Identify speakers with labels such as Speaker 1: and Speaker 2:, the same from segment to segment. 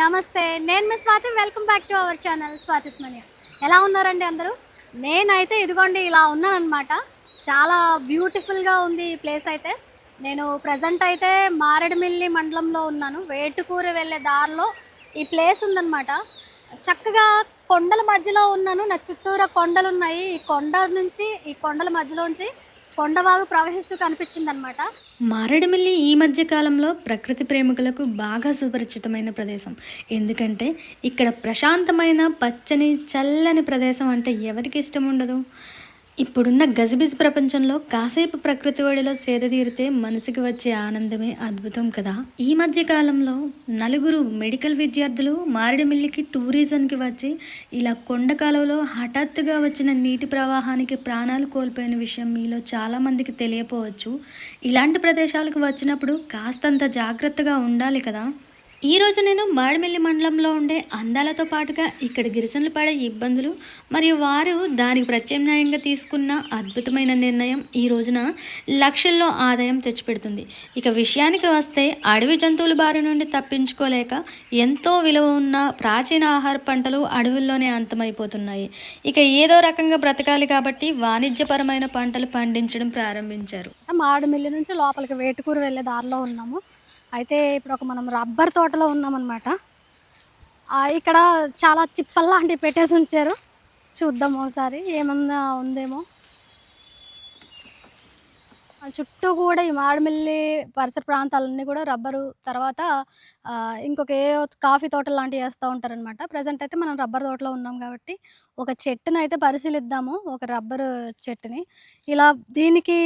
Speaker 1: నమస్తే నేను మీ Swathi. Welcome back to our channel Swathi Smanya. ఎలా ఉన్నారండి అందరూ? నేనైతే ఇదిగోండి ఇలా ఉన్నానన్నమాట. చాలా బ్యూటిఫుల్గా ఉంది ఈ ప్లేస్ అయితే. నేను ప్రజెంట్ అయితే మారేడుమిల్లి మండలంలో ఉన్నాను. వేటుకూరు వెళ్ళే దారిలో ఈ ప్లేస్ ఉందన్నమాట. చక్కగా కొండల మధ్యలో ఉన్నాను. నా చుట్టూరా కొండలు ఉన్నాయి ఈ కొండ నుంచి ఈ కొండల మధ్యలోంచి కొండవాగు ప్రవహిస్తూ కనిపించింది అనమాట
Speaker 2: మారేడుమిల్లి ఈ మధ్య కాలంలో ప్రకృతి ప్రేమికులకు బాగా సుపరిచితమైన ప్రదేశం. ఎందుకంటే ఇక్కడ ప్రశాంతమైన పచ్చని చల్లని ప్రదేశం అంటే ఎవరికి ఇష్టం ఉండదు? ఇప్పుడున్న గజిబిజి ప్రపంచంలో కాసేపు ప్రకృతి ఒడిలో సేద తీరితే మనసుకి వచ్చే ఆనందమే అద్భుతం కదా. ఈ మధ్య కాలంలో నలుగురు మెడికల్ విద్యార్థులు మారేడుమిల్లికి టూరిజంకి వచ్చి ఇలా కొండ కాలంలో హఠాత్తుగా వచ్చిన నీటి ప్రవాహానికి ప్రాణాలు కోల్పోయిన విషయం మీలో చాలామందికి తెలియపోవచ్చు. ఇలాంటి ప్రదేశాలకు వచ్చినప్పుడు కాస్తంత జాగ్రత్తగా ఉండాలి కదా. ఈ రోజు నేను మాడిమెల్లి మండలంలో ఉండే అందాలతో పాటుగా ఇక్కడ గిరిజనులు పడే ఇబ్బందులు మరియు వారు దానికి ప్రత్యామ్నాయంగా తీసుకున్న అద్భుతమైన నిర్ణయం ఈ రోజున లక్షల్లో ఆదాయం తెచ్చిపెడుతుంది. ఇక విషయానికి వస్తే అడవి జంతువుల బారి నుండి తప్పించుకోలేక ఎంతో విలువ ఉన్న ప్రాచీన ఆహార పంటలు అడవుల్లోనే అంతమైపోతున్నాయి. ఇక ఏదో రకంగా బ్రతకాలి కాబట్టి వాణిజ్యపరమైన పంటలు పండించడం ప్రారంభించారు.
Speaker 1: మాడిమెల్లి నుంచి లోపలికి వేటుకూరు వెళ్ళే దారిలో ఉన్నాము. అయితే ఇప్పుడు ఒక మనం రబ్బర్ తోటలో ఉన్నామన్నమాట. ఇక్కడ చాలా చిప్పల్ లాంటివి పెట్టేసి ఉంచారు. చూద్దాం ఒకసారి ఏమన్నా ఉందేమో. చుట్టూ కూడా ఈ మాడిమిల్లి పరిసర ప్రాంతాలన్నీ కూడా రబ్బరు. తర్వాత ఇంకొక ఏ కాఫీ తోట లాంటివి వేస్తూ ఉంటారనమాట ప్రజెంట్ అయితే మనం రబ్బర్ తోటలో ఉన్నాం కాబట్టి ఒక చెట్టుని అయితే పరిశీలిద్దాము ఒక రబ్బరు చెట్టుని. ఇలా దీనికి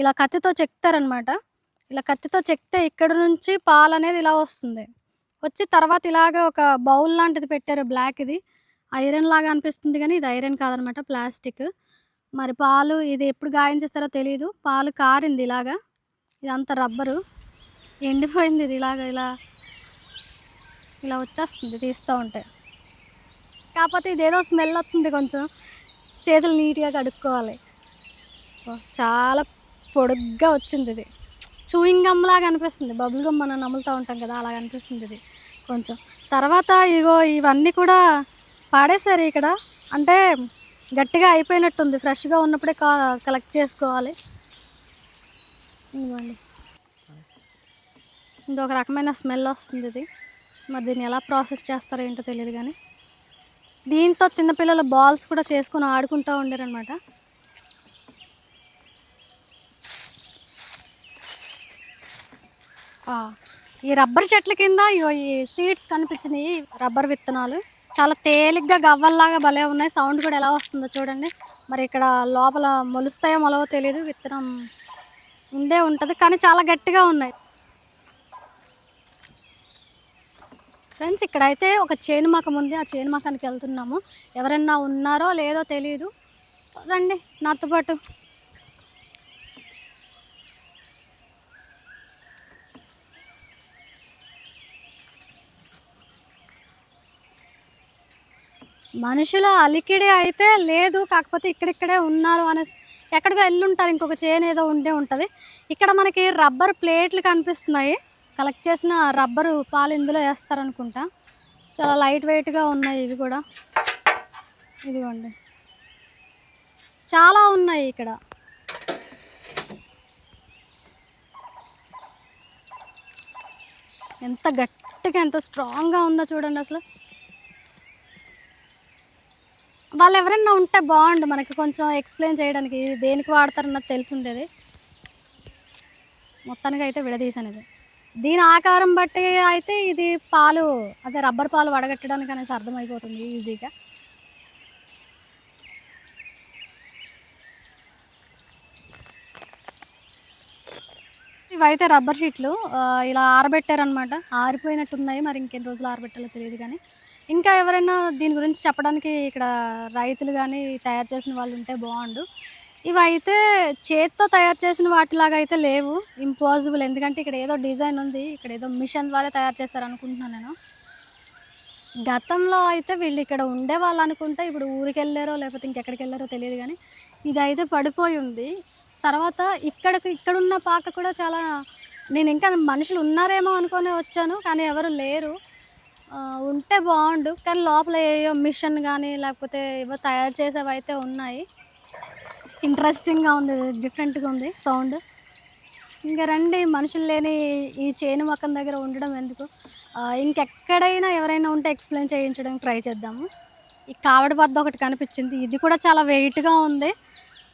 Speaker 1: ఇలా కత్తితో చెక్తారనమాట ఇలా కత్తితో చెక్తే ఇక్కడ నుంచి పాలు అనేది ఇలా వస్తుంది. వచ్చి తర్వాత ఇలాగ ఒక బౌల్ లాంటిది పెట్టారు బ్లాక్ ఇది. ఐరన్ లాగా అనిపిస్తుంది కానీ ఇది ఐరన్ కాదనమాట ప్లాస్టిక్. మరి పాలు ఇది ఎప్పుడు గాయం చేస్తారో తెలియదు పాలు కారింది ఇలాగా. ఇదంతా రబ్బరు. ఎండిపోయింది ఇది ఇలాగ ఇలా ఇలా వచ్చేస్తుంది తీస్తూ ఉంటే. కాకపోతే ఇదేదో స్మెల్ వస్తుంది కొంచెం. చేతులు నీట్గా కడుక్కోవాలి. చాలా పొడుగ్గా వచ్చింది ఇది. చూయింగ్ గమ్ లాగా అనిపిస్తుంది. బబుల్ గమ్ మనం నములుతూ ఉంటాం కదా అలాగ అనిపిస్తుంది ఇది కొంచెం. తర్వాత ఇగో ఇవన్నీ కూడా పాడేశారు ఇక్కడ. అంటే గట్టిగా అయిపోయినట్టుంది. ఫ్రెష్గా ఉన్నప్పుడే కా కలెక్ట్ చేసుకోవాలి. ఇదిగోండి. ఇది ఒక రకమైన స్మెల్ వస్తుంది ఇది. మరి దీన్ని ఎలా ప్రాసెస్ చేస్తారో ఏంటో తెలియదు కానీ దీంతో చిన్నపిల్లల బాల్స్ కూడా చేసుకొని ఆడుకుంటూ ఉండేరనమాట ఈ రబ్బర్ చెట్ల కింద ఈ సీడ్స్ కనిపించినాయి రబ్బర్ విత్తనాలు. చాలా తేలిగ్గా గవ్వల్లాగా భలే ఉన్నాయి. సౌండ్ కూడా ఎలా వస్తుందో చూడండి. మరి ఇక్కడ లోపల మొలుస్తాయో మొలవో తెలియదు విత్తనం ఉండే ఉంటుంది కానీ చాలా గట్టిగా ఉన్నాయి. ఫ్రెండ్స్ ఇక్కడైతే ఒక చేను మకం ఉంది. ఆ చేను మకానికి వెళ్తున్నాము. ఎవరైనా ఉన్నారో లేదో తెలియదు రండి నాతో పాటు. మనుషుల అలికిడి అయితే లేదు కాకపోతే ఇక్కడిక్కడే ఉన్నారు అనేసి ఎక్కడికో వెళ్ళుంటారు ఇంకొక చేను ఏదో ఉండే ఉంటుంది. ఇక్కడ మనకి రబ్బర్ ప్లేట్లు కనిపిస్తున్నాయి. కలెక్ట్ చేసిన రబ్బరు పాలు ఇందులో వేస్తారనుకుంటా. చాలా లైట్ వెయిట్గా ఉన్నాయి ఇవి కూడా. ఇదిగోండి. చాలా ఉన్నాయి ఇక్కడ. ఎంత గట్టిగా ఎంత స్ట్రాంగ్గా ఉందో చూడండి అసలు. వాళ్ళు ఎవరైనా ఉంటే బాగుండు మనకి కొంచెం ఎక్స్ప్లెయిన్ చేయడానికి దేనికి వాడతారన్నది తెలిసి ఉండేది మొత్తానికి అయితే విడదీసాను ఇది. దీని ఆకారం బట్టి అయితే ఇది పాలు అదే రబ్బర్ పాలు వడగట్టడానికి అనేసి అర్థమైపోతుంది ఈజీగా. ఇవైతే రబ్బర్ షీట్లు ఇలా ఆరబెట్టారనమాట ఆరిపోయినట్టు ఉన్నాయి మరి ఇంకెన్ని రోజులు ఆరబెట్టాలో తెలియదు కానీ. ఇంకా ఎవరైనా దీని గురించి చెప్పడానికి ఇక్కడ రైతులు కానీ తయారు చేసిన వాళ్ళు ఉంటే బాగుండు. ఇవి అయితే చేత్తో తయారు చేసిన వాటిలాగా అయితే లేవు. ఇంపాసిబుల్ ఎందుకంటే ఇక్కడ ఏదో డిజైన్ ఉంది. ఇక్కడ ఏదో మిషన్ ద్వారా తయారు చేశారు అనుకుంటున్నాను నేను. గతంలో అయితే వీళ్ళు ఇక్కడ ఉండే వాళ్ళు అనుకుంటే ఇప్పుడు ఊరికి వెళ్ళారో లేకపోతే ఇంకెక్కడికి వెళ్ళారో తెలియదు కానీ ఇది అయితే పడిపోయి ఉంది. తర్వాత ఇక్కడికి ఇక్కడున్న పాక కూడా చాలా నేను ఇంకా మనుషులు ఉన్నారేమో అనుకొని వచ్చాను. కానీ ఎవరు లేరు. ఉంటే బాగుండు కానీ లోపల ఏయో మిషన్ కానీ లేకపోతే ఏవో తయారు చేసేవి అయితే ఉన్నాయి. ఇంట్రెస్టింగ్గా ఉంది డిఫరెంట్గా ఉంది సౌండ్ ఇంకా రండి మనుషులు లేని ఈ చేను మొక్కం దగ్గర ఉండడం ఎందుకు? ఇంకెక్కడైనా ఎవరైనా ఉంటే ఎక్స్ప్లెయిన్ చేయించడానికి ట్రై చేద్దాము. ఈ కావడి బద్ద ఒకటి కనిపించింది ఇది కూడా చాలా వెయిట్గా ఉంది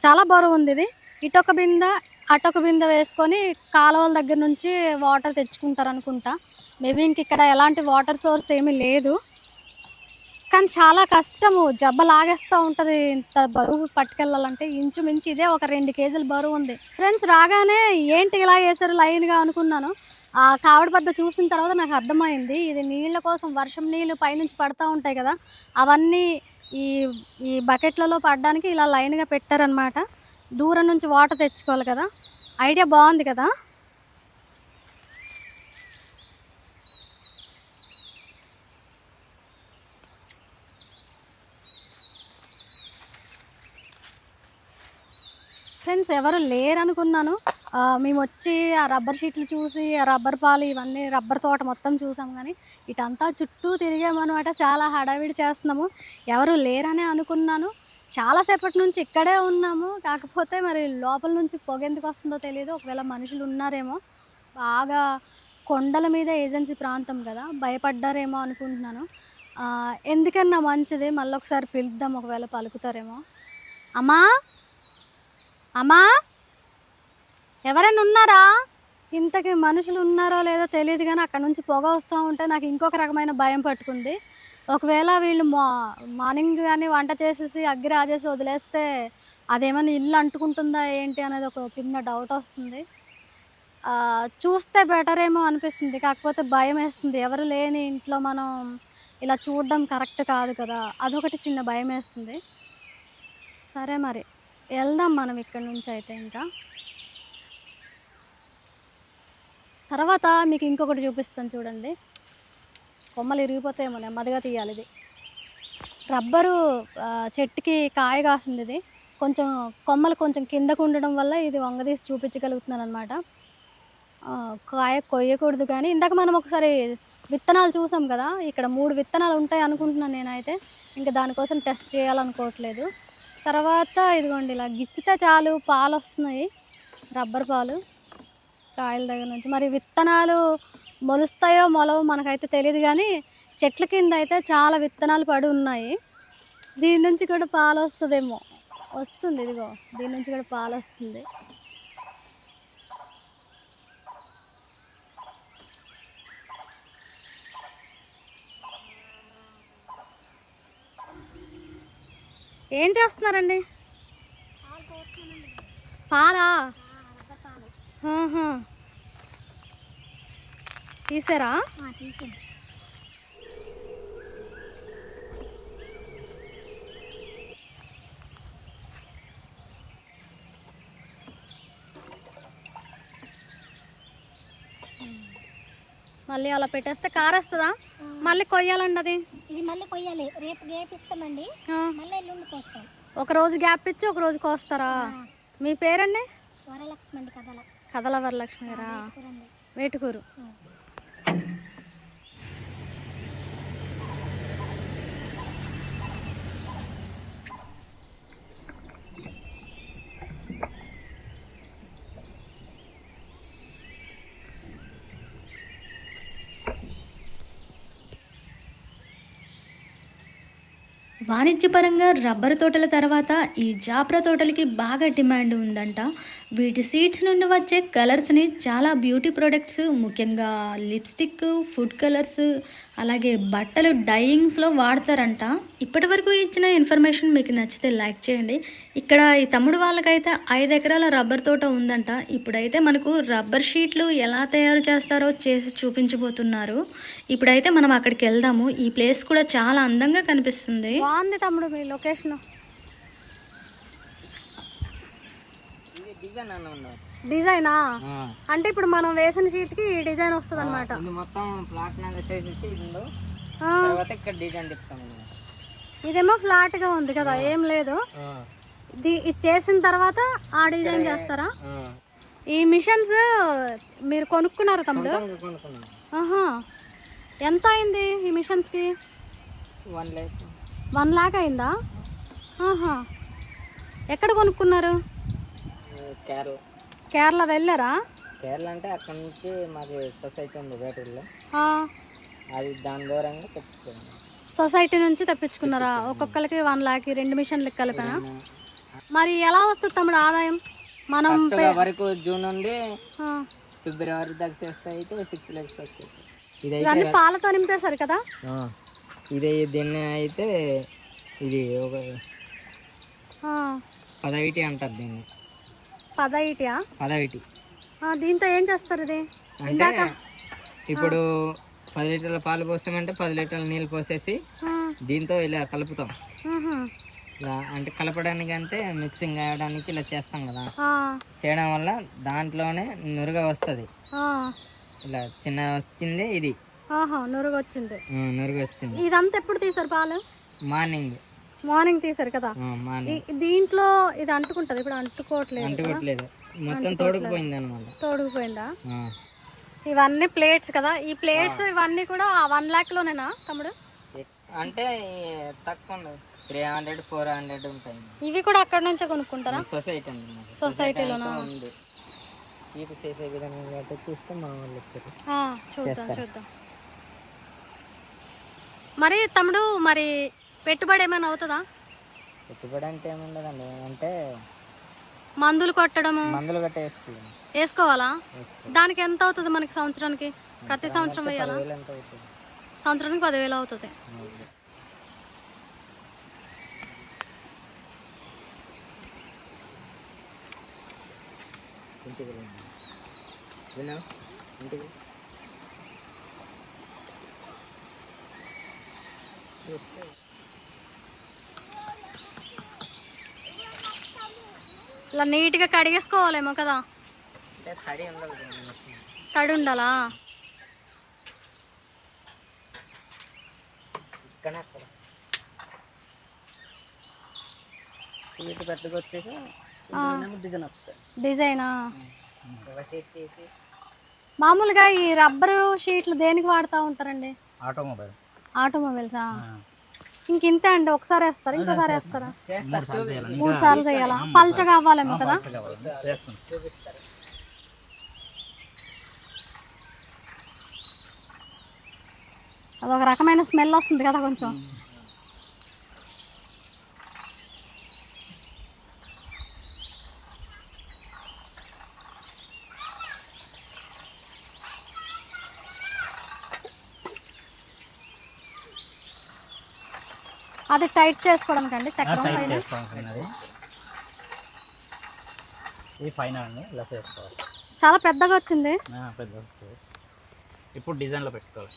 Speaker 1: చాలా బరువు ఉంది ఇది. ఇటొక బిందె అటొక బిందె వేసుకొని కాలువల దగ్గర నుంచి వాటర్ తెచ్చుకుంటారు అనుకుంటా మేబీ ఇంక ఇక్కడ ఎలాంటి వాటర్ సోర్స్ ఏమీ లేదు. కానీ చాలా కష్టము. జబ్బ లాగేస్తూ ఉంటుంది. ఇంత బరువు పట్టుకెళ్ళాలంటే ఇంచుమించు ఇదే ఒక రెండు కేజీలు బరువు ఉంది. ఫ్రెండ్స్ రాగానే ఏంటి ఇలా వేసారు లైన్గా అనుకున్నాను. ఆ కావిడి బద్ద చూసిన తర్వాత నాకు అర్థమైంది. ఇది నీళ్ళ కోసం వర్షం నీళ్ళు పైనుంచి పడుతూ ఉంటాయి కదా. అవన్నీ ఈ ఈ బకెట్లలో పడడానికి ఇలా లైన్గా పెట్టారనమాట దూరం నుంచి వాటర్ తెచ్చుకోవాలి కదా. ఐడియా బాగుంది కదా. ఫ్రెండ్స్ ఎవరు లేరు అనుకున్నాను మేము వచ్చి ఆ రబ్బర్ షీట్లు చూసి ఆ రబ్బర్ పాలు ఇవన్నీ రబ్బర్ తోట మొత్తం చూసాం కానీ ఇటంతా చుట్టూ తిరిగామన్నమాట. చాలా హడావిడి చేస్తున్నాము. ఎవరు లేరనే అనుకున్నాను. చాలాసేపటి నుంచి ఇక్కడే ఉన్నాము. కాకపోతే మరి లోపల నుంచి పొగ ఎందుకు వస్తుందో తెలియదు ఒకవేళ మనుషులు ఉన్నారేమో బాగా కొండల మీద ఏజెన్సీ ప్రాంతం కదా భయపడ్డారేమో అనుకుంటున్నాను. ఎందుకన్నా మంచిది? మళ్ళీ ఒకసారి పిలుద్దాం ఒకవేళ పలుకుతారేమో. అమ్మా! అమ్మా ఎవరైనా ఉన్నారా ఇంతకి మనుషులు ఉన్నారో లేదో తెలియదు కానీ అక్కడ నుంచి పొగ వస్తూ ఉంటే నాకు ఇంకొక రకమైన భయం పట్టుకుంది. ఒకవేళ వీళ్ళు మా మార్నింగ్ కానీ వంట చేసేసి అగ్గి రాజేసి వదిలేస్తే అదేమైనా ఇల్లు అంటుకుంటుందా ఏంటి అనేది ఒక చిన్న డౌట్ వస్తుంది. చూస్తే బెటర్ ఏమో అనిపిస్తుంది. కాకపోతే భయం వేస్తుంది. ఎవరు లేని ఇంట్లో మనం ఇలా చూడడం కరెక్ట్ కాదు కదా. అదొకటి చిన్న భయం వేస్తుంది. సరే మరి. వెళ్దాం మనం ఇక్కడ నుంచి అయితే ఇంకా. తర్వాత మీకు ఇంకొకటి చూపిస్తాను చూడండి. కొమ్మలు ఇరిగిపోతాయేమో నెమ్మదిగా తీయాలి ఇది. రబ్బరు చెట్టుకి కాయ కాసింది ఇది. కొంచెం కొమ్మలు కొంచెం కిందకు ఉండడం వల్ల ఇది వంగదీసి చూపించగలుగుతున్నాను అనమాట కాయ కొయ్యకూడదు కానీ ఇందాక మనం ఒకసారి విత్తనాలు చూసాం కదా ఇక్కడ మూడు విత్తనాలు ఉంటాయి అనుకుంటున్నాను నేనైతే. ఇంకా దానికోసం టెస్ట్ చేయాలనుకోవట్లేదు. తర్వాత ఇదిగోండి ఇలా గిచ్చితే చాలు పాలు వస్తున్నాయి రబ్బర్ పాలు కాయల దగ్గర నుంచి. మరి విత్తనాలు మొలుస్తాయో మొలవో మనకైతే తెలియదు కానీ చెట్ల కింద అయితే చాలా విత్తనాలు పడి ఉన్నాయి. దీని నుంచి కూడా పాలు వస్తుందేమో వస్తుంది ఇదిగో దీని నుంచి కూడా పాలు వస్తుంది ఏం చేస్తున్నారండి? పాలా? తీసారా? తీసారా మళ్ళీ అలా పెట్టేస్తే కారేస్తుందా? మళ్ళీ కొయ్యాలండి అది
Speaker 3: ఇది మళ్ళీ కొయ్యాలి. రేపు గేపిస్తామండి
Speaker 1: ఆ,
Speaker 3: మళ్ళీ ఎల్లుండి కోస్తాం.
Speaker 1: ఒక రోజు గ్యాప్ ఇచ్చి ఒక రోజు కోస్తారా? మీ పేరండి?
Speaker 3: వరలక్ష్మి అండి కథల
Speaker 1: కథల వరలక్ష్మి గారా వేటుకూరు
Speaker 2: వాణిజ్యపరంగా రబ్బరు తోటల తర్వాత ఈ జాప్రా తోటలకి బాగా డిమాండ్ ఉందంట. వీటి సీడ్స్ నుండి వచ్చే కలర్స్ని చాలా బ్యూటీ ప్రొడక్ట్స్ ముఖ్యంగా లిప్స్టిక్ ఫుడ్ కలర్స్ అలాగే బట్టలు డైయింగ్స్లో వాడతారంట. ఇప్పటి వరకు ఇచ్చిన ఇన్ఫర్మేషన్ మీకు నచ్చితే లైక్ చేయండి. ఇక్కడ ఈ తమ్ముడు వాళ్ళకైతే ఐదు ఎకరాల రబ్బర్ తోట ఉందంట. ఇప్పుడైతే మనకు రబ్బర్ షీట్లు ఎలా తయారు చేస్తారో చేసి చూపించబోతున్నారు. ఇప్పుడైతే మనం అక్కడికి వెళ్దాము. ఈ ప్లేస్ కూడా చాలా అందంగా కనిపిస్తుంది.
Speaker 1: బాగుంది తమ్ముడు మీ లొకేషన్.
Speaker 4: డిజైన్?
Speaker 1: అంటే ఇప్పుడు మనం వేసిన షీట్కి ఈ డిజైన్ వస్తుంది అనమాట
Speaker 4: మొత్తం తర్వాత ఇక్కడ డిజైన్.
Speaker 1: ఇదేమో ఫ్లాట్గా ఉంది కదా ఏం లేదు. ఇది చేసిన తర్వాత ఆ డిజైన్ చేస్తారా. ఈ మిషన్స్ మీరు కొనుక్కున్నారు తమ్ముడు? ఎంత అయింది ఈ మిషన్స్కి
Speaker 4: వన్ ల్యాక్
Speaker 1: వన్ లాక్ అయిందా? ఎక్కడ కొనుక్కున్నారు?
Speaker 4: కేరళ.
Speaker 1: కేరళ వెళ్ళారా?
Speaker 4: కేరళ అంటే అక్కడ నుంచి మాది సొసైటీ ఉంది వేటూరులో. అది దాని దూరంగా తెచ్చుకోండి
Speaker 1: సొసైటీ నుంచి తెప్పించుకున్నారా? ఒక్కొక్కరికి వన్ లాక్ రెండు మిషన్లు కలిపానా? మరి ఎలా వస్తుంది తమ్ముడు ఆదాయం? మనం
Speaker 4: వరకు జూన్ నుండి ఫిబ్రవరి దాకా చేస్తే అయితే సిక్స్ ల్యాక్స్ వచ్చేది. ఇదైతే
Speaker 1: పాలతో నింపేశారు కదా?
Speaker 4: ఇదే దీన్ని అయితే ఇది ఒక పదవిటి అంటారు దీన్ని.
Speaker 1: పదైటియా దీంతో ఏం చేస్తారు ఇది?
Speaker 4: అంటే ఇప్పుడు పది లీటర్ల పాలు పోస్తామంటే పది లీటర్ల నీళ్ళు పోసేసి దీంతో ఇలా కలుపుతాం. ఇలా అంటే కలపడానికి అంటే మిక్సింగ్ అయ్యడానికి ఇలా చేస్తాం కదా. చేయడం వల్ల దాంట్లోనే నురుగ వస్తుంది. ఇలా చిన్న వచ్చింది ఇది.
Speaker 1: నురుగు వచ్చింది
Speaker 4: నురుగు వచ్చింది
Speaker 1: ఇదంతా ఎప్పుడు తీసారు పాలు?
Speaker 4: మార్నింగ్.
Speaker 1: మార్నింగ్ తీసారు కదా. దీంట్లో ఇది అంటుకుంటది. ఇప్పుడు అంటుకోవట్లేదు?
Speaker 4: అంటుకోవట్లేదు. మొత్తం తోడుకుపోయింది అనమాట
Speaker 1: తోడుకుపోయిందా? ఇవన్నీ ప్లేట్స్ కదా. ఈ ప్లేట్స్ ఇవన్నీ కూడా వన్ ల్యాక్ లోనేనా తమ్ముడు?
Speaker 4: అంటే తక్కువ త్రీ హండ్రెడ్ ఫోర్ హండ్రెడ్ ఉంటాయి.
Speaker 1: ఇవి కూడా అక్కడ నుంచే కొనుక్కుంటారా?
Speaker 4: సొసైటీ.
Speaker 1: సొసైటీలోనా
Speaker 4: ఉంది. సీట్ చేసే విధానం కాబట్టి చూస్తే మా వాళ్ళు
Speaker 1: చూద్దాం చూద్దాం. మరి తమ్ముడు మరి పెట్టుబడి ఏమైనా అవుతుందా?
Speaker 4: పెట్టుబడి అంటే ఏముండదండి అంటే
Speaker 1: మందులు కొట్టడము.
Speaker 4: మందులు గట్ట వేసుకోవాలి.
Speaker 1: వేసుకోవాలా?
Speaker 4: వేసుకో
Speaker 1: దానికి ఎంత అవుతుంది మనకి సంవత్సరానికి? ప్రతి సంవత్సరం వేయాలా? సంవత్సరానికి పదివేలు అవుతుంది.
Speaker 4: ఇంటికి వెళ్ళండి. విను ఇంటికి
Speaker 1: ఇలా నీట్గా కడిగేసుకోవాలేమో
Speaker 4: కదా.
Speaker 1: తడి ఉండాలా?
Speaker 4: ఇక్కడ అక్కడ. సీట్ పెద్దగా వచ్చాక డిజైన్
Speaker 1: మామూలుగా ఈ రబ్బరు షీట్లు దేనికి వాడుతూ ఉంటారండి?
Speaker 5: ఆటోమొబైల్.
Speaker 1: ఆటోమొబైల్సా? ఇంక ఇంతే అండి ఒకసారి వేస్తారా ఇంకోసారి వేస్తారా? మూడు సార్లు చేయాలా? పల్చగా అవ్వాలేమో కదా? అదొక రకమైన స్మెల్ వస్తుంది కదా కొంచెం. అది టైట్ చేసుకోవడానికి అండి చక్రం
Speaker 5: టైట్
Speaker 1: పైన.
Speaker 5: చేసుకోవాలి అది. ఇది ఫైన్ అండి ఇలా చేసుకోవాలి.
Speaker 1: చాలా పెద్దగా వచ్చింది.
Speaker 5: పెద్ద వస్తుంది. ఇప్పుడు డిజైన్లో పెట్టుకోవాలి.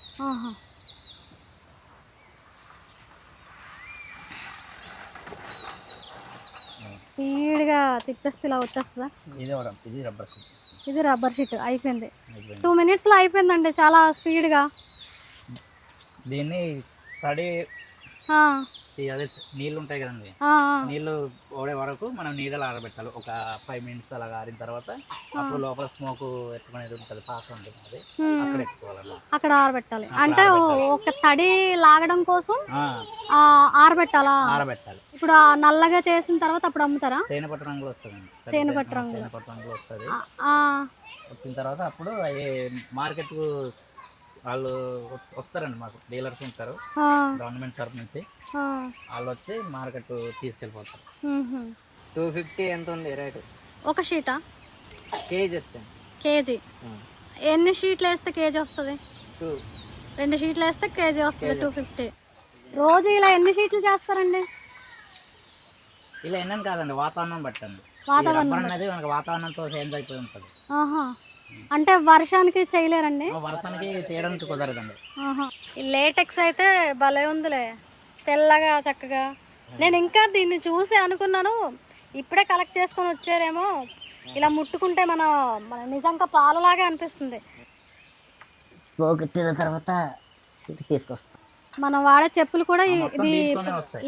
Speaker 1: స్పీడ్గా తిప్పేస్తే ఇలా వచ్చేస్తుందా?
Speaker 5: ఇది ఇది రబ్బర్ షీట్
Speaker 1: ఇది రబ్బర్ షీట్ అయిపోయింది. టూ మినిట్స్లో అయిపోయిందండి చాలా స్పీడ్గా
Speaker 5: దీన్ని తడి అదే నీళ్ళు ఉంటాయి కదండి. నీళ్ళు ఓడే వరకు మనం నీళ్ళలో ఆరబెట్టాలి. ఒక ఫైవ్ మినిట్స్ అలా ఆరిన తర్వాత అప్పుడు లోపల స్మోక్ ఎట్టుకునేది ఉంటుంది. పాక ఉంటుంది అది. అక్కడ
Speaker 1: ఆరబెట్టాలి. అంటే ఒక తడి లాగడం కోసం ఆరబెట్టాలా?
Speaker 5: ఆరబెట్టాలి.
Speaker 1: ఇప్పుడు నల్లగా చేసిన తర్వాత అప్పుడు అమ్ముతారా?
Speaker 5: తేనె పట్టు రంగులో వస్తుందండి. పెద్ద
Speaker 1: తేనె పట్టు రంగులో.
Speaker 5: తేనె పట్టు రంగులో. వస్తుంది. వచ్చిన తర్వాత అప్పుడు అవి మార్కెట్కు వాళ్ళు వస్తారండి మాకు. డీలర్స్ ఉంటారు. గవర్నమెంట్ తరఫు నుంచి. వాళ్ళు వచ్చి మార్కెట్ తీసుకెళ్ళిపోతారు.
Speaker 4: టూ ఫిఫ్టీ ఎంత ఉంది రేటు?
Speaker 1: ఒక షీటా?
Speaker 4: కేజీ వచ్చాను.
Speaker 1: కేజీ? ఎన్ని షీట్లు వేస్తే కేజీ వస్తుంది? రెండు షీట్లు వేస్తే కేజీ వస్తుంది టూ ఫిఫ్టీ. రోజు ఇలా ఎన్ని షీట్లు చేస్తారండి?
Speaker 5: ఇలా ఎన్నని కాదండి వాతావరణం బట్టండి
Speaker 1: వాతావరణం
Speaker 5: అనేది మనకి వాతావరణంతో చేంజ్ అయిపోయి ఉంటుంది.
Speaker 1: ఆహా. అంటే వర్షానికి చేయలేరండి?
Speaker 5: వర్షానికి చేయడానికి కుదరదండి.
Speaker 1: లేటెక్స్ అయితే భలే ఉందిలే. తెల్లగా చక్కగా. నేను ఇంకా దీన్ని చూసి అనుకున్నాను. ఇప్పుడే కలెక్ట్ చేసుకొని వచ్చారేమో. ఇలా ముట్టుకుంటే మన మన నిజంగా పాలలాగే అనిపిస్తుంది.
Speaker 4: స్మోక్ వచ్చిన తర్వాత తీసుకొస్తాం.
Speaker 1: మనం వాడే చెప్పులు కూడా ఇది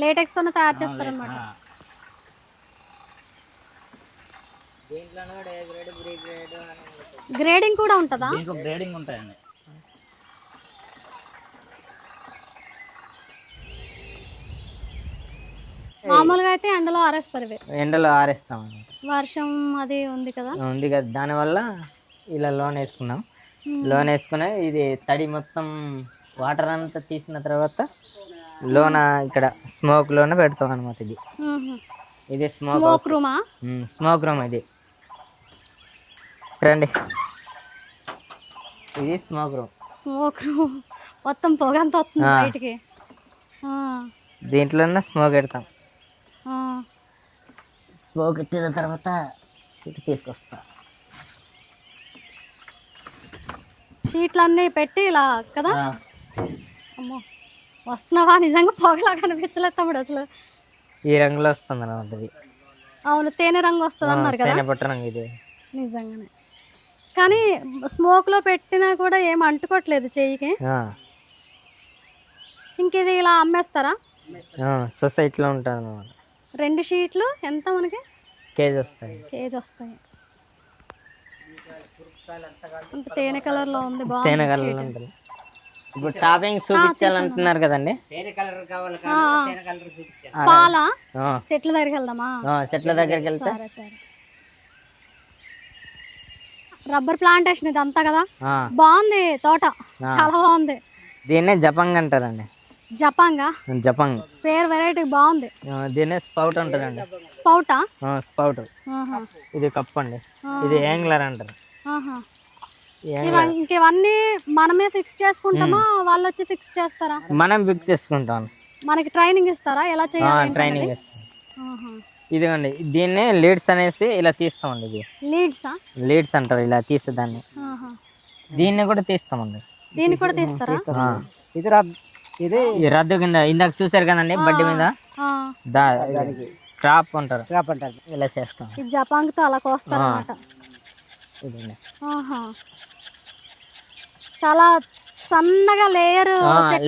Speaker 1: లేటెక్స్ తోనే తయారు చేస్తారనమాట
Speaker 5: ఆ,
Speaker 4: దీంట్లోనే
Speaker 1: గ్రేడింగ్ కూడా ఉంటుందా?
Speaker 5: గ్రేడింగ్ ఉంటాయండి.
Speaker 1: మామూలుగా అయితే ఎండలో ఆరేస్తారు
Speaker 4: ఎండలో ఆరేస్తాం
Speaker 1: వర్షం అది ఉంది కదా?
Speaker 4: ఉంది కదా. దానివల్ల ఇలా లోన్ వేసుకున్నాం. లోన్ వేసుకుని ఇది తడి మొత్తం వాటర్ అంతా తీసిన తర్వాత లోన ఇక్కడ స్మోక్ లోన పెడతాం అనమాట ఇది. ఇది స్మోక్
Speaker 1: స్మోక్ రూమా?
Speaker 4: స్మోక్ రూమ్ ఇది. రండి. ఇది స్మోక్ రూమ్
Speaker 1: స్మోక్ రూమ్. మొత్తం పొగ అంతా వస్తుంది
Speaker 4: ఆ.
Speaker 1: బయటికి.
Speaker 4: దీంట్లోనే స్మోక్ పెడతాం.
Speaker 1: ఆ.
Speaker 4: స్మోక్ ఎట్టిన తర్వాత ఇటు తీసుకొస్తాం.
Speaker 1: షీట్లన్నీ పెట్టి ఇలా కదా? అమ్మో. వస్తున్నావా? నిజంగా పొగలా కనిపించలేదు తమ్ముడు అసలు.
Speaker 4: ఈ రంగులో వస్తుంది అనమాట ఇది
Speaker 1: అవును తేనె రంగు వస్తుంది అన్నారు కదా?
Speaker 4: తేనె పట్టు రంగు ఇది.
Speaker 1: నిజంగానే. కానీ స్మోక్లో పెట్టినా కూడా ఏం అంటుకోవట్లేదు చెయ్యికి.
Speaker 4: ఆ,
Speaker 1: ఇంక ఇది ఇలా అమ్మేస్తారా?
Speaker 4: ఆ, సొసైటీలో అనమాట
Speaker 1: రెండు షీట్లు ఎంత మనకి?
Speaker 4: కేజీ వస్తాయి.
Speaker 1: కేజీ వస్తాయి. తేనె కలర్లో ఉంది
Speaker 4: తేనె కలర్ ఉంటుంది. ఇప్పుడు టాపింగ్ చూపించాలంటున్నారు కదండి?
Speaker 1: పాలా?
Speaker 4: ఆ,
Speaker 1: చెట్ల దగ్గరికి వెళ్దామా?
Speaker 4: ఆ, చెట్ల దగ్గరికి వెళ్తే?
Speaker 1: సరే సరే. రబ్బర్ ప్లాంటేషన్ ఇది అంతా కదా?
Speaker 4: ఆ,
Speaker 1: బాగుంది తోట. చాలా బాగుంది.
Speaker 4: దీన్నే జపంగ్ అంటారండి.
Speaker 1: జపాంగా?
Speaker 4: జపంగ్.
Speaker 1: పేరు వెరైటీ బాగుంది.
Speaker 4: ఆ, దీన్నే స్పౌట్ ఉంటుందండి
Speaker 1: స్పౌటా?
Speaker 4: స్పౌట్.
Speaker 1: ఆహా,
Speaker 4: ఇది కప్ అండి. ఇది యాంగ్లర్ అంటారు.
Speaker 1: ఆహా. ఇవ- ఇవన్నీ మనమే ఫిక్స్ చేసుకుంటామా? వాళ్ళు వచ్చి ఫిక్స్ చేస్తారా?
Speaker 4: మనం ఫిక్స్ చేసుకుంటాం.
Speaker 1: మనకి ట్రైనింగ్ ఇస్తారా? ఎలా చేయాలి
Speaker 4: ట్రైనింగ్? ఇస్తాం.
Speaker 1: ఆహా.
Speaker 4: ఇదిగోండి దీన్నే లీడ్స్ అనేసి ఇలా తీస్తామండి ఇది.
Speaker 1: లీడ్సా?
Speaker 4: లీడ్స్ అంటారు ఇలా తీస్తే దాన్ని. దీన్ని కూడా తీస్తామండి.
Speaker 1: దీన్ని కూడా తీస్తారా.
Speaker 4: ఇది రద్దు ఇది రద్దు కింద ఇందాక చూసారు కదండి బడ్డి మీద? స్క్రాప్ అంటారు. స్క్రాప్ అంటారు. ఇలా చేస్తాం.
Speaker 1: జపాంగ్తో అలా
Speaker 4: ఇదండి.
Speaker 1: ఆహా. చాలా సన్నగా లేయర్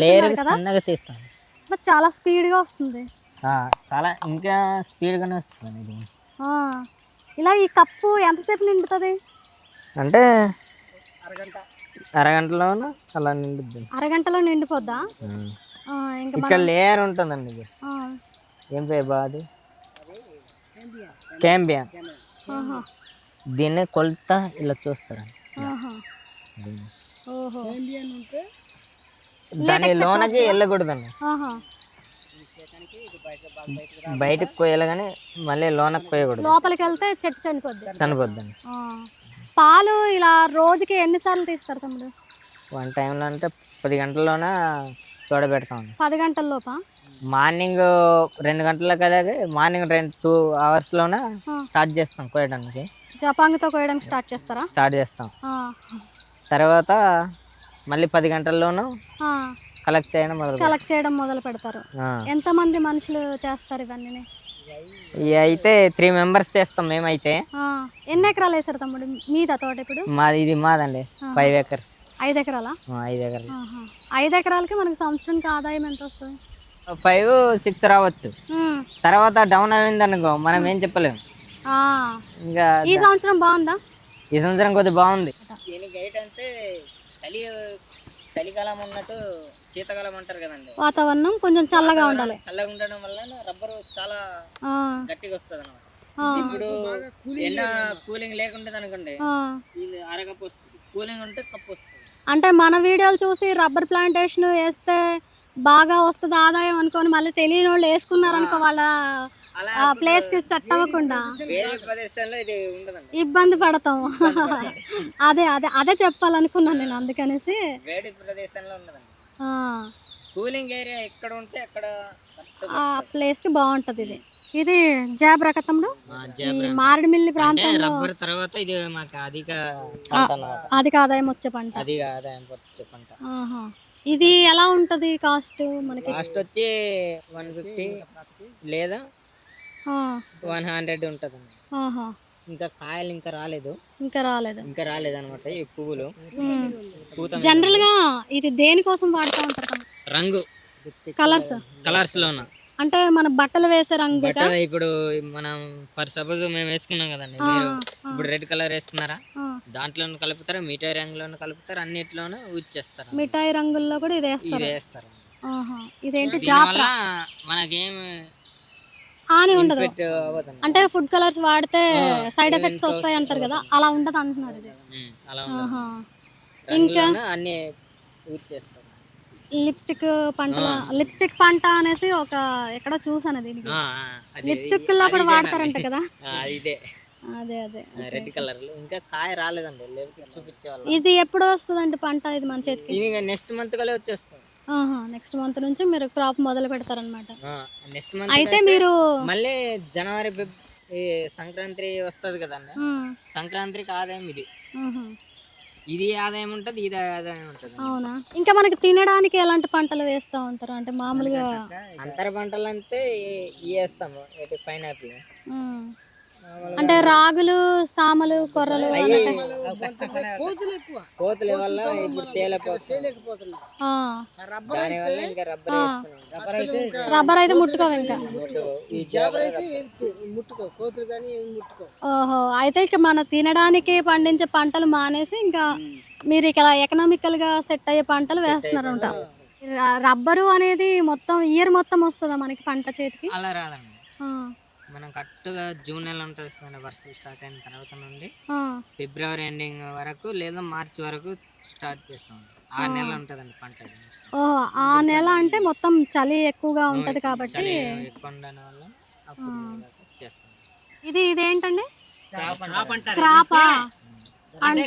Speaker 4: లేయర్ సన్నగా తీస్తాం.
Speaker 1: చాలా స్పీడ్గా వస్తుంది.
Speaker 4: చాలా ఇంకా స్పీడ్గానే వస్తుంది ఇది.
Speaker 1: ఆ, ఇలా ఈ కప్పు ఎంతసేపు నిండుతుంది?
Speaker 4: అంటే అరగంటలోనూ? అలా నిండుద్ది.
Speaker 1: అరగంటలో నిండిపోద్దా? ఆ, ఇంకా
Speaker 4: ఇక్కడ లేయర్ ఉంటుందండి ఇది. ఏం పేరు బాది క్యాంబియన్
Speaker 1: ఆహా,
Speaker 4: దీన్ని కొలత ఇలా చూస్తారు?
Speaker 1: ఆహా. ఓహో.
Speaker 4: దాని లోనకి వెళ్ళకూడదండి. బయటకు కోయాలి కానీ మళ్ళీ లోనకి కోయకూడదు
Speaker 1: లోపలికి వెళ్తే చెట్టు చనిపోద్ది.
Speaker 4: చనిపోద్దండి.
Speaker 1: పాలు ఇలా రోజుకి ఎన్నిసార్లు తీస్తారు తమ్ముడు?
Speaker 4: వన్ టైంలో అంటే పది గంటల్లోన తోడబెడతామండి.
Speaker 1: పది గంటల లోపా?
Speaker 4: మార్నింగ్ రెండు గంటలకు అలాగే మార్నింగ్ రెండు టూ అవర్స్లోన. స్టార్ట్ చేస్తాం కోయడానికి.
Speaker 1: జపాంగ్తో కోయడానికి స్టార్ట్ చేస్తారా?
Speaker 4: స్టార్ట్ చేస్తాం. తర్వాత మళ్ళీ పది గంటల్లోనూ. కలెక్ట్ చేయడం మొదలు
Speaker 1: కలెక్ట్ చేయడం మొదలు పెడతారు.
Speaker 4: ఆ.
Speaker 1: ఎంతమంది మనుషులు చేస్తారు ఇవన్నీ?
Speaker 4: ఇవి అయితే త్రీ మెంబర్స్ చేస్తాం మేమైతే.
Speaker 1: ఆ. ఎన్ని ఎకరాలు వేసారు తమ్ముడు? మీద తోట ఇప్పుడు?
Speaker 4: మాది ఇది మాదండి. ఫైవ్ ఎకర్స్
Speaker 1: ఐదు ఎకరాలా?
Speaker 4: ఐదు ఎకర్స్
Speaker 1: ఆహా. ఐదు ఎకరాలకి మనకి సంవత్సరానికి ఆదాయం ఎంత వస్తుంది?
Speaker 4: ఫైవ్ సిక్స్ రావచ్చు. తర్వాత డౌన్ అయింది అనుకో మనం ఏం చెప్పలేము
Speaker 1: ఆ.
Speaker 4: ఇంకా
Speaker 1: ఈ సంవత్సరం బాగుందా?
Speaker 4: ఈ సంవత్సరం కొద్దిగా బాగుంది. దీనికి ఏంటంటే చలి చలికాలం ఉన్నట్టు శీతకాలం అంటారు కదండి.
Speaker 1: వాతావరణం కొంచెం చల్లగా ఉండాలి.
Speaker 4: చల్లగా ఉండడం వల్ల రబ్బరు చాలా. గట్టిగా వస్తుంది అనమాట. ఇప్పుడు ఎండ కూలింగ్ లేకుంటుంది అనుకోండి అరకప్పు వస్తుంది. కూలింగ్ ఉంటే కప్పు వస్తుంది.
Speaker 1: అంటే మన వీడియోలు చూసి రబ్బర్ ప్లాంటేషన్ వేస్తే బాగా వస్తుంది ఆదాయం అనుకొని మళ్ళీ తెలియని వాళ్ళు వేసుకున్నారనుకో వాళ్ళ ప్లేస్కి సెట్ అవ్వకుండా ఇబ్బంది పడతాం. అదే అదే అదే చెప్పాలనుకున్నాను నేను అందుకనేసి.
Speaker 4: వేడి ప్రదేశంలో ఉండదండి. కూలింగ్ ఏరియా ఎక్కడ ఉంటే అక్కడ
Speaker 1: ఆ ప్లేస్కి బాగుంటది ఇది. ఇది జాబ్ రకతంలో మారేడుమిల్లి ప్రాంతంలో
Speaker 4: రబ్బర్ తర్వాత ఇది మాకు అధిక
Speaker 1: అధిక ఆదాయం వచ్చే పంట.
Speaker 4: అధిక ఆదాయం వచ్చే పంట.
Speaker 1: ఆహా. ఇది ఎలా ఉంటది కాస్ట్ మనకి?
Speaker 4: కాస్ట్ వచ్చి వన్ ఫిఫ్టీ లేదా
Speaker 1: ఆ,
Speaker 4: వన్ హండ్రెడ్ ఉంటుంది.
Speaker 1: ఆహా.
Speaker 4: ఇంకా కాయలు ఇంకా రాలేదు.
Speaker 1: ఇంకా రాలేదు.
Speaker 4: ఇంకా రాలేదు అనమాట ఈ పువ్వులు. పూత
Speaker 1: జనరల్గా ఇది దేనికోసం వాడుతూ ఉంటారు?
Speaker 4: రంగు.
Speaker 1: కలర్స్.
Speaker 4: కలర్స్ లోన
Speaker 1: అంటే మన బట్టలు వేసే రంగు
Speaker 4: బట్టలు ఇప్పుడు మనం ఫర్ సపోజ్ మేము వేసుకున్నాం కదండి మీరు ఇప్పుడు రెడ్ కలర్ వేసుకున్నారా? దాంట్లో కలుపుతారా? మిఠాయి రంగులోను కలుపుతారు? అన్నిట్లోనూ యూజ్ చేస్తారు
Speaker 1: మిఠాయి రంగుల్లో కూడా ఇది
Speaker 4: ఇది
Speaker 1: వేస్తారు
Speaker 4: వేస్తారు
Speaker 1: ఆహా. ఇదేంటి
Speaker 4: మనకేం
Speaker 1: హాని ఉండదు. అంటే ఫుడ్ కలర్స్ వాడితే సైడ్ ఎఫెక్ట్స్ వస్తాయి అంటారు కదా అలా ఉండదు అంటున్నారు ఇది.
Speaker 4: అన్ని చేస్తాం
Speaker 1: లిప్స్టిక్ పంట లిప్స్టిక్ పంట అనేసి ఒక ఎక్కడో చూసాను
Speaker 4: అది- లిప్స్టిక్లో
Speaker 1: కూడా. వాడతారంట కదా.
Speaker 4: ఇదే.
Speaker 1: అదే అదే
Speaker 4: రెడ్ కలర్ ఇంకా కాయ రాలేదండి
Speaker 1: ఇది ఎప్పుడు వస్తుందండి పంట ఇది మన చేతికి?
Speaker 4: నెక్స్ట్ మంత్ కలే వచ్చేస్తుంది.
Speaker 1: నెక్స్ట్ మంత్ నుంచి మీరు క్రాప్ మొదలు పెడతారనమాట
Speaker 4: నెక్స్ట్ మంత్
Speaker 1: అయితే మీరు
Speaker 4: మళ్ళీ జనవరి సంక్రాంతి వస్తుంది కదండి. సంక్రాంతికి ఆదాయం ఇది. ఇది ఆదాయం ఉంటుంది ఇది ఆదాయం ఉంటుంది.
Speaker 1: అవునా? ఇంకా మనకి తినడానికి ఎలాంటి పంటలు వేస్తూ ఉంటారు? అంటే మామూలుగా
Speaker 4: అంతర పంటలు అంటే వేస్తాము పైనాపిల్.
Speaker 1: అంటే రాగులు సామలు కొర్రలు.
Speaker 4: కోతుల వల్ల ఇప్పుడు రబ్బర్
Speaker 1: అయితే ముట్టుకోవు ఇంకా. ఓహో. అయితే ఇక మన తినడానికి పండించే పంటలు మానేసి ఇంకా మీరు ఇక ఎకనామికల్గా సెట్ అయ్యే పంటలు వేస్తున్నారంట ర- రబ్బరు అనేది మొత్తం ఇయర్ మొత్తం వస్తుందా మనకి పంట చేతికి?
Speaker 4: అలా రాదండి.
Speaker 1: ఆ,
Speaker 4: మనం కరెక్ట్గా జూన్ నెల ఉంటుంది సార్ వర్షం స్టార్ట్ అయిన తర్వాత నుండి
Speaker 1: ఆ,
Speaker 4: ఫిబ్రవరి ఎండింగ్ వరకు లేదా మార్చి వరకు స్టార్ట్ చేస్తాం. ఆ నెల ఉంటుందండి పంట
Speaker 1: ఆ నెల అంటే మొత్తం చలి ఎక్కువగా ఉంటది కాబట్టి
Speaker 4: ఎక్కువ ఉండడం వల్ల అప్పుడు చేస్తాం.
Speaker 1: ఇది ఇదేంటండి?
Speaker 5: క్రాప్ అంటే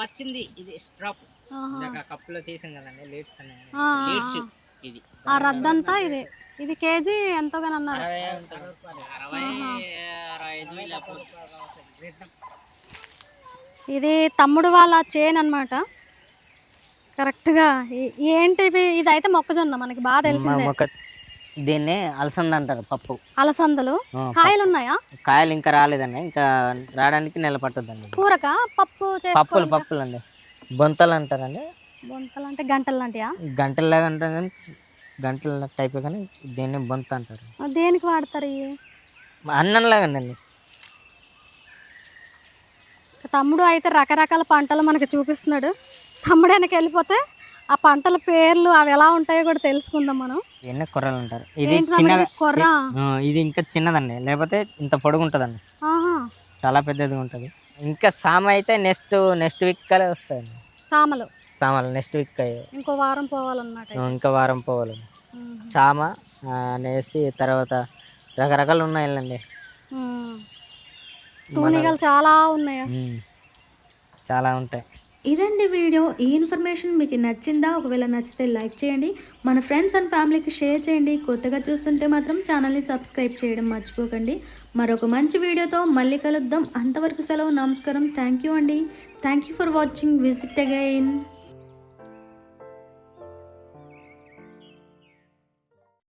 Speaker 5: వచ్చింది ఇది స్ట్రాప్.
Speaker 4: కప్పులో తీసాం కదండి లీడ్స్.
Speaker 5: ఇది.
Speaker 1: ఆ రద్దంతా ఇదే. ఇది కేజీ ఎంతోగాని అన్నారు ఇది తమ్ముడు వాళ్ళ చేను అనమాట కరెక్ట్గా ఏంటి ఇవి? ఇదైతే మొక్కజొన్న మనకి బాగా తెలిసిందే.
Speaker 4: దీన్ని అలసంద అంటారు పప్పు.
Speaker 1: అలసందలు. కాయలు ఉన్నాయా
Speaker 4: కాయలు ఇంకా రాలేదండి ఇంకా రావడానికి నెల పట్టుద్దండి.
Speaker 1: కూరక? పప్పు
Speaker 4: పప్పులు పప్పులు అండి బొంతలు అంటారండి.
Speaker 1: బొంతలు అంటే గంటలు లాంటియా?
Speaker 4: గంటల్లాగా అంటారు కానీ గంటల టైప్ కానీ దీన్ని బొంత అంటారు.
Speaker 1: దేనికి వాడతారు ఇవి?
Speaker 4: అన్నంలాగా అండి.
Speaker 1: తమ్ముడు అయితే రకరకాల పంటలు మనకి చూపిస్తున్నాడు. తమ్ముడు వెనక వెళ్ళిపోతే ఆ పంటల పేర్లు అవి ఎలా ఉంటాయో కూడా తెలుసుకుందాం మనం.
Speaker 4: ఇవన్నీ కొర్రలు అంటారు? ఇది?
Speaker 1: కొర్ర?
Speaker 4: ఇది ఇంకా చిన్నదండి. లేకపోతే ఇంత పొడుగు ఉంటుందండి.
Speaker 1: ఆహా.
Speaker 4: చాలా పెద్దదిగా ఉంటుంది. ఇంకా సామ అయితే నెక్స్ట్ నెక్స్ట్ వీక్ కలే వస్తాయండి.
Speaker 1: సామలు.
Speaker 4: సామాలు నెక్స్ట్ వీక్
Speaker 1: ఇంకో వారం పోవాలన్నమాట.
Speaker 4: ఇంకా వారం పోవాలి. చామ అనేసి తర్వాత రకరకాలు ఉన్నాయండి.
Speaker 1: తూనిగలు చాలా ఉన్నాయి.
Speaker 4: చాలా ఉంటాయి.
Speaker 2: ఇదండి వీడియో. ఈ ఇన్ఫర్మేషన్ మీకు నచ్చిందా? ఒకవేళ నచ్చితే లైక్ చేయండి. మన ఫ్రెండ్స్ అండ్ ఫ్యామిలీకి షేర్ చేయండి. కొత్తగా చూస్తుంటే మాత్రం ఛానల్ని సబ్స్క్రైబ్ చేయడం మర్చిపోకండి. మరొక మంచి వీడియోతో మళ్ళీ కలుద్దాం. అంతవరకు సెలవు నమస్కారం. థ్యాంక్ యూ అండి. Thank you for watching visit again